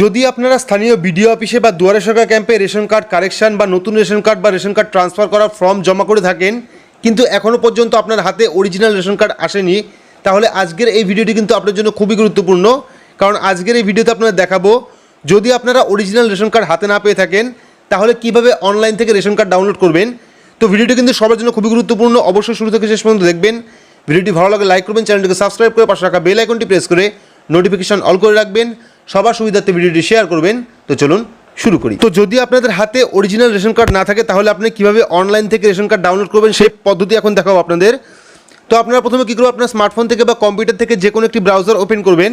যদি আপনারা স্থানীয় বিডিও অফিসে বা দুয়ারে সরকার ক্যাম্পে রেশন কার্ড কারেকশন বা নতুন রেশন কার্ড বা রেশন কার্ড ট্রান্সফার করার ফর্ম জমা করে থাকেন, কিন্তু এখনও পর্যন্ত আপনার হাতে অরিজিনাল রেশন কার্ড আসেনি, তাহলে আজকের এই ভিডিওটি কিন্তু আপনার জন্য খুবই গুরুত্বপূর্ণ। কারণ আজকের এই ভিডিওতে আপনাদের দেখাবো, যদি আপনারা অরিজিনাল রেশন কার্ড হাতে না পেয়ে থাকেন, তাহলে কীভাবে অনলাইন থেকে রেশন কার্ড ডাউনলোড করবেন। তো ভিডিওটি কিন্তু সবার জন্য খুবই গুরুত্বপূর্ণ, অবশ্যই শুরু থেকে শেষ পর্যন্ত দেখবেন। ভিডিওটি ভালো লাগে লাইক করবেন, চ্যানেলটিকে সাবস্ক্রাইব করে পাশে রাখা বেল আইকনটি প্রেস করে নোটিফিকেশন অল করে রাখবেন। সবার সুবিধার্থে ভিডিওটি শেয়ার করবেন। তো চলুন শুরু করি। তো যদি আপনাদের হাতে অরিজিনাল রেশন কার্ড না থাকে, তাহলে আপনি কীভাবে অনলাইন থেকে রেশন কার্ড ডাউনলোড করবেন সেই পদ্ধতি এখন দেখাবো আপনাদের। তো আপনারা প্রথমে কী করবেন? আপনার স্মার্টফোন থেকে বা কম্পিউটার থেকে যে কোনো একটি ব্রাউজার ওপেন করবেন।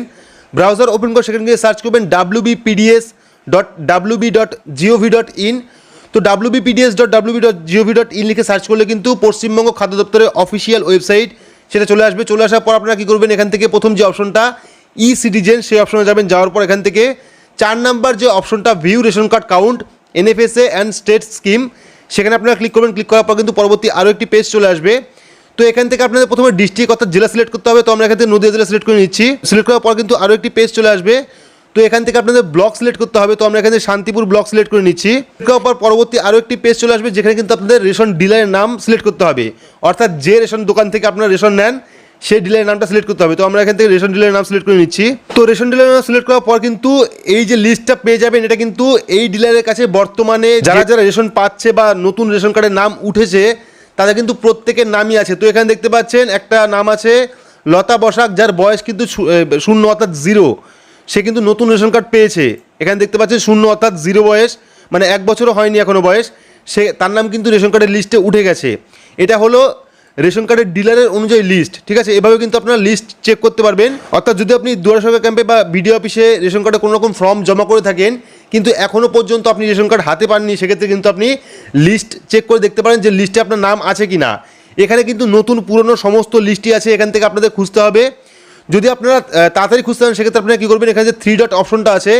ব্রাউজার ওপেন করে সেখানে গিয়ে সার্চ করবেন BPDS dot W B dot GOV dot in তো BPDS dot W B dot GOV dot in লিখে সার্চ করলে কিন্তু পশ্চিমবঙ্গ খাদ্য দপ্তরের অফিসিয়াল ওয়েবসাইট সেটা চলে আসবে। চলে আসার পর আপনারা কী করবেন? এখান থেকে প্রথম যে অপশনটা ই সিটিজেন সেই অপশনে যাবেন। যাওয়ার পর এখান থেকে চার নাম্বার যে অপশনটা view ration card count NFSA and state scheme সেখানে আপনারা ক্লিক করবেন। ক্লিক করার পর কিন্তু পরবর্তী আরও একটি পেজ চলে আসবে। তো এখান থেকে আপনাদের প্রথমে ডিস্ট্রিক্ট অর্থাৎ জেলা সিলেক্ট করতে হবে। তো আমরা এখান থেকে নদীয়া জেলা সিলেক্ট করে নিচ্ছি। সিলেক্ট করার পর কিন্তু আরও একটি পেজ চলে আসবে। তো এখান থেকে আপনাদের ব্লক সিলেক্ট করতে হবে। তো আমরা এখানে শান্তিপুর ব্লক সিলেক্ট করে নিচ্ছি। পর পরবর্তী আরও একটি পেজ চলে আসবে। যেখানে কিন্তু আপনাদের রেশন ডিলারের নাম সিলেক্ট করতে হবে। অর্থাৎ যে রেশন দোকান থেকে আপনারা রেশন নেন সেই ডিলারের নামটা সিলেক্ট করতে হবে। তো আমরা এখান থেকে রেশন ডিলারের নাম সিলেক্ট করে নিচ্ছি। তো রেশন ডিলারের নাম সিলেক্ট করার পর কিন্তু এই যে লিস্টটা পেয়ে যাবেন এটা কিন্তু এই ডিলারের কাছে বর্তমানে যারা যারা রেশন পাচ্ছে বা নতুন রেশন কার্ডের নাম উঠেছে তাদের কিন্তু প্রত্যেকের নামই আছে। তো এখানে দেখতে পাচ্ছেন একটা নাম আছে লতা বসাক যার বয়স কিন্তু শূন্য অর্থাৎ জিরো সে কিন্তু নতুন রেশন কার্ড পেয়েছে। এখানে দেখতে পাচ্ছেন শূন্য অর্থাৎ জিরো বয়স মানে এক বছরও হয়নি এখনও বয়স। সে তার নাম কিন্তু রেশন কার্ডের লিস্টে উঠে গেছে। এটা হলো রেশন কার্ডের ডিলারের অনুযায়ী লিস্ট ঠিক আছে? এভাবে কিন্তু আপনারা লিস্ট চেক করতে পারবেন। অর্থাৎ যদি আপনি দুয়ারে ক্যাম্পে বা বিডিও অফিসে রেশন কার্ডে কোনো রকম ফর্ম জমা করে থাকেন, কিন্তু এখনও পর্যন্ত আপনি রেশন কার্ড হাতে পাননি, সেক্ষেত্রে কিন্তু আপনি লিস্ট চেক করে দেখতে পারেন যে লিস্টে আপনার নাম আছে কি না এখানে কিন্তু নতুন পুরনো সমস্ত লিস্টই আছে, এখান থেকে আপনাদের খুঁজতে হবে। যদি আপনারা তাড়াতাড়ি খুঁজতে চান সেক্ষেত্রে আপনারা কী করবেন? এখানে যে থ্রি ডট অপশনটা আছে,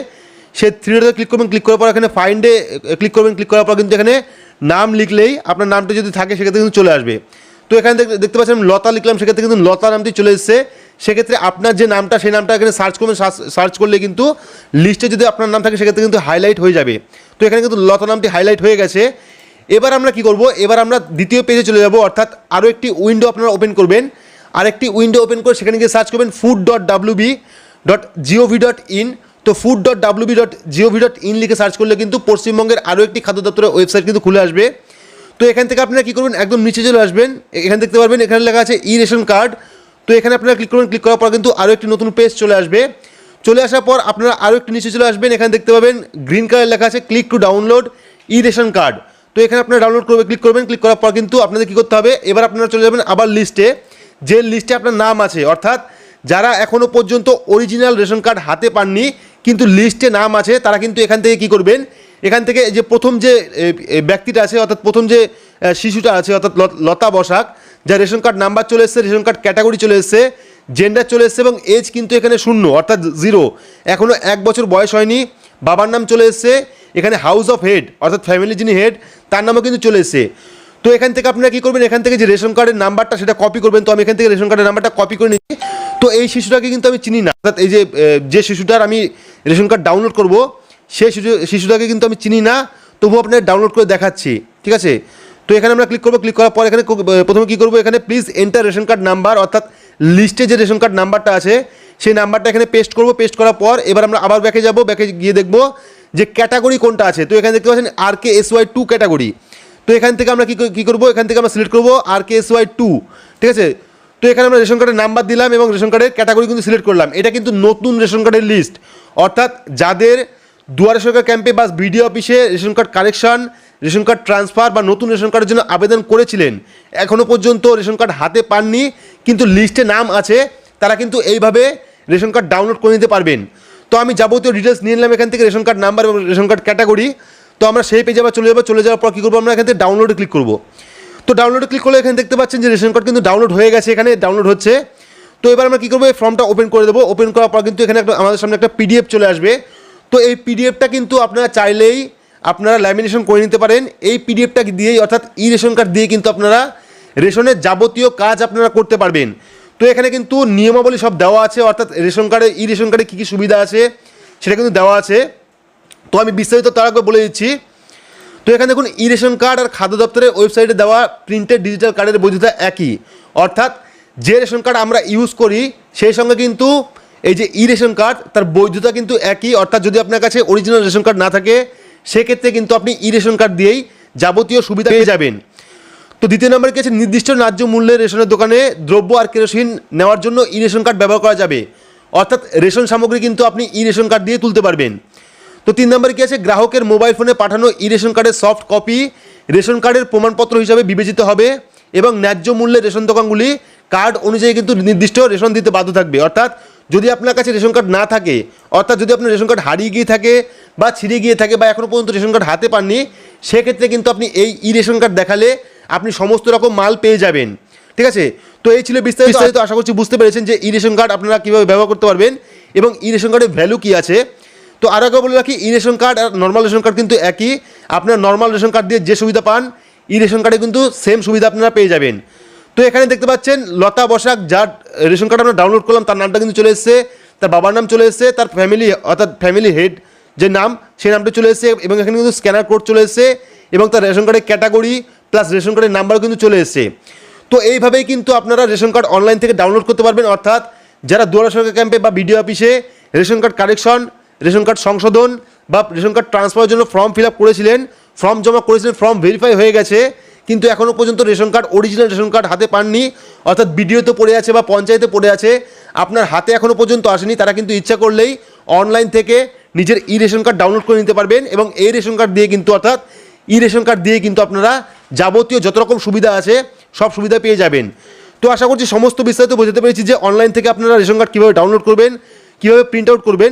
সে থ্রি ডটে ক্লিক করবেন ক্লিক করার পর এখানে ফাইন্ডে ক্লিক করবেন ক্লিক করার পর কিন্তু এখানে নাম লিখলেই আপনার নামটা যদি থাকে, সেক্ষেত্রে কিন্তু চলে আসবে। তো এখানে দেখ- দেখতে পাচ্ছেন লতা লিখলাম, সেক্ষেত্রে কিন্তু লতা নামটি চলে এসেছে। সেক্ষেত্রে আপনার যে নামটা, সেই নামটা এখানে সার্চ করবেন, সার্চ করলে কিন্তু লিস্টে যদি আপনার নাম থাকে, সেক্ষেত্রে কিন্তু হাইলাইট হয়ে যাবে। তো এখানে কিন্তু লতা নামটি হাইলাইট হয়ে গেছে। এবার আমরা কি করব? এবার আমরা দ্বিতীয় পেজে চলে যাব, অর্থাৎ আরও একটি উইন্ডো আপনারা ওপেন করবেন। আরেকটি উইন্ডো ওপেন করে সেখানে গিয়ে সার্চ করবেন food dot W B dot GOV dot in তো food dot W B dot GOV dot in লিখে সার্চ করলে কিন্তু পশ্চিমবঙ্গের আরও একটি খাদ্য দপ্তরের ওয়েবসাইট কিন্তু খুলে আসবে। তো এখান থেকে আপনারা কী করবেন? একদম নিচে চলে আসবেন। এখানে দেখতে পারবেন, এখানে লেখা আছে ই রেশন কার্ড তো এখানে আপনারা ক্লিক করবেন ক্লিক করার পর কিন্তু আরও একটি নতুন পেজ চলে আসবে। চলে আসার পর আপনারা আরও একটু নিচে চলে আসবেন। এখানে দেখতে পাবেন গ্রিন কালার লেখা আছে click to download e ration card তো এখানে আপনারা ডাউনলোড করবে ক্লিক করবেন ক্লিক করার পর কিন্তু আপনাদের কী করতে হবে? এবার আপনারা চলে যাবেন আবার লিস্টে যে লিস্টে আপনার নাম আছে, অর্থাৎ যারা এখনও পর্যন্ত অরিজিনাল রেশন কার্ড হাতে পাননি, কিন্তু লিস্টে নাম আছে, তারা কিন্তু এখান থেকে কী করবেন? এখান থেকে যে প্রথম যে ব্যক্তিটা আছে, অর্থাৎ প্রথম যে শিশুটা আছে, অর্থাৎ লতা বসাক, যার রেশন কার্ড নাম্বার চলে এসছে, রেশন কার্ড ক্যাটাগরি চলে এসছে জেন্ডার চলে এসছে এবং এজ কিন্তু এখানে শূন্য, অর্থাৎ জিরো এখনও এক বছর বয়স হয়নি, বাবার নাম চলে এসছে, এখানে হাউস অফ হেড অর্থাৎ ফ্যামিলি যিনি হেড তার নামও কিন্তু চলে এসছে। তো এখান থেকে আপনারা কী করবেন, এখান থেকে যে রেশন কার্ডের নাম্বারটা, সেটা কপি করবেন। তো আমি এখান থেকে রেশন কার্ডের নাম্বারটা কপি করে নিচ্ছি। তো এই শিশুটাকে কিন্তু আমি চিনি না, অর্থাৎ এই যে যে শিশুটার আমি রেশন কার্ড ডাউনলোড করব সেই শিশু শিশুটাকে কিন্তু আমি চিনি না, তবুও আপনার ডাউনলোড করে দেখাচ্ছি, ঠিক আছে? তো এখানে আমরা ক্লিক করব ক্লিক করার পর এখানে প্রথমে কী করব, এখানে please enter ration card number অর্থাৎ লিস্টে যে রেশন কার্ড নাম্বারটা আছে, সেই নাম্বারটা এখানে পেস্ট করব পেস্ট করার পর এবার আমরা আবার ব্যাকে যাব ব্যাকে গিয়ে দেখব যে ক্যাটাগরি কোনটা আছে। তো এখানে দেখতে পাচ্ছেন R K S Y two category তো এখান থেকে আমরা কী কী করব, এখান থেকে আমরা সিলেক্ট করব R K S Y two ঠিক আছে? তো এখানে আমরা রেশন কার্ডের নাম্বার দিলাম এবং রেশন কার্ডের ক্যাটাগরি কিন্তু সিলেক্ট করলাম। এটা কিন্তু নতুন রেশন কার্ডের লিস্ট অর্থাৎ যাদের দুয়ারে সরকার ক্যাম্পে বা বিডিও অফিসে ration card collection ration card transfer বা নতুন রেশন কার্ডের জন্য আবেদন করেছিলেন। এখনও পর্যন্ত রেশন কার্ড হাতে পাননি, কিন্তু লিস্টে নাম আছে, তারা কিন্তু এইভাবে রেশন কার্ড ডাউনলোড করে নিতে পারবেন। তো আমি যাবতীয় ডিটেলস নিয়ে নিলাম এখান থেকে রেশন কার্ড নাম্বার এবং রেশন কার্ড ক্যাটাগরি। তো আমরা সেই পেজে আবার চলে যাব, চলে যাওয়ার পর কী করব আমরা? এখান থেকে ডাউনলোডে ক্লিক করব। তো ডাউনলোডে ক্লিক করলে এখানে দেখতে পাচ্ছেন যে রেশন কার্ড কিন্তু ডাউনলোড হয়ে গেছে, এখানে ডাউনলোড হচ্ছে। তো এবার আমরা কী করব? এই ফর্মটা ওপেন করে দেবো। ওপেন করার পর কিন্তু এখানে একটা আমাদের সামনে একটা পিডিএফ চলে আসবে। তো এই পিডিএফটা কিন্তু আপনারা চাইলেই আপনারা ল্যামিনেশন করে নিতে পারেন। এই পিডিএফটা দিয়েই অর্থাৎ ই রেশন কার্ড দিয়ে কিন্তু আপনারা রেশনের যাবতীয় কাজ আপনারা করতে পারবেন। তো এখানে কিন্তু নিয়মাবলী সব দেওয়া আছে, অর্থাৎ রেশন কার্ডে ই রেশন কার্ডে কী কী সুবিধা আছে সেটা কিন্তু দেওয়া আছে। তো আমি বিস্তারিত তার আগে বলে দিচ্ছি। তো এখানে দেখুন ই রেশন কার্ড আর খাদ্য দপ্তরের ওয়েবসাইটে দেওয়া প্রিন্টেড ডিজিটাল কার্ডের বৈধতা একই। অর্থাৎ যে রেশন কার্ড আমরা ইউজ করি, সেই সঙ্গে কিন্তু এই যে ই রেশন কার্ড, তার বৈধতা কিন্তু একই, অর্থাৎ যদি আপনার কাছে অরিজিনাল রেশন কার্ড না থাকে, সেক্ষেত্রে কিন্তু আপনি ই রেশন কার্ড দিয়েই যাবতীয় সুবিধা পেয়ে যাবেন। তো দ্বিতীয় নম্বর কি আছে? নির্দিষ্ট ন্যায্য মূল্যের রেশনের দোকানে দ্রব্য আর কেরোসিন নেওয়ার জন্য ই রেশন কার্ড ব্যবহার করা যাবে। অর্থাৎ রেশন সামগ্রী কিন্তু আপনি ই রেশন কার্ড দিয়ে তুলতে পারবেন। তো তিন নম্বরে কি আছে? গ্রাহকের মোবাইল ফোনে পাঠানো ই রেশন কার্ডের সফট কপি রেশন কার্ডের প্রমাণপত্র হিসাবে বিবেচিত হবে এবং ন্যায্য মূল্যের রেশন দোকানগুলি কার্ড অনুযায়ী কিন্তু নির্দিষ্ট রেশন দিতে বাধ্য থাকবে। অর্থাৎ যদি আপনার কাছে রেশন কার্ড না থাকে অর্থাৎ যদি আপনার রেশন কার্ড হারিয়ে গিয়ে থাকে বা ছিঁড়ে গিয়ে থাকে বা এখনও পর্যন্ত রেশন কার্ড হাতে পাননি সেক্ষেত্রে কিন্তু আপনি এই ই রেশন কার্ড দেখালে আপনি সমস্ত রকম মাল পেয়ে যাবেন। ঠিক আছে? তো এই ছিল বিস্তারিত। বিস্তারিত। আশা করছি বুঝতে পেরেছেন যে ই রেশন কার্ড আপনারা কীভাবে ব্যবহার করতে পারবেন এবং ই রেশন কার্ডের ভ্যালু কী আছে। তো আর আগে বলে রাখি ই রেশন কার্ড আর নর্মাল রেশন কার্ড কিন্তু একই। আপনার নর্মাল রেশন কার্ড দিয়ে যে সুবিধা পান ই রেশন কার্ডে কিন্তু সেম সুবিধা আপনারা পেয়ে যাবেন। তো এখানে দেখতে পাচ্ছেন লতা বসাক, যার রেশন কার্ড আমরা ডাউনলোড করলাম, তার নামটা কিন্তু চলে এসেছে, তার বাবার নাম চলে এসেছে, তার ফ্যামিলি অর্থাৎ ফ্যামিলি হেড যে নাম, সেই নামটা চলে এসেছে, এবং এখানে কিন্তু স্ক্যানার কোড চলে এসেছে, এবং তার রেশন কার্ডের ক্যাটাগরি প্লাস রেশন কার্ডের নাম্বারও কিন্তু চলে এসেছে। তো এইভাবেই কিন্তু আপনারা রেশন কার্ড অনলাইন থেকে ডাউনলোড করতে পারবেন, অর্থাৎ যারা দুয়ারা সরকার ক্যাম্পে বা বিডিও অফিসে ration card correction ration card সংশোধন বা রেশন কার্ড ট্রান্সফারের জন্য ফর্ম ফিল আপ করেছিলেন ফর্ম জমা করেছিলেন ফর্ম ভেরিফাই হয়ে গেছে কিন্তু এখনও পর্যন্ত ration card original ration card হাতে পাননি। অর্থাৎ বিডিওতে পড়ে আছে বা পঞ্চায়েতে পড়ে আছে, আপনার হাতে এখনও পর্যন্ত আসেনি। তারা কিন্তু ইচ্ছা করলেই অনলাইন থেকে নিজের ই রেশন কার্ড ডাউনলোড করে নিতে পারবেন এবং এই রেশন কার্ড দিয়ে কিন্তু, অর্থাৎ ই রেশন কার্ড দিয়ে কিন্তু আপনারা যাবতীয় যত রকম সুবিধা আছে, সব সুবিধা পেয়ে যাবেন। তো আশা করছি সমস্ত বিস্তারিত বোঝাতে পেরেছি যে অনলাইন থেকে আপনারা রেশন কার্ড কীভাবে ডাউনলোড করবেন, কীভাবে প্রিন্ট আউট করবেন।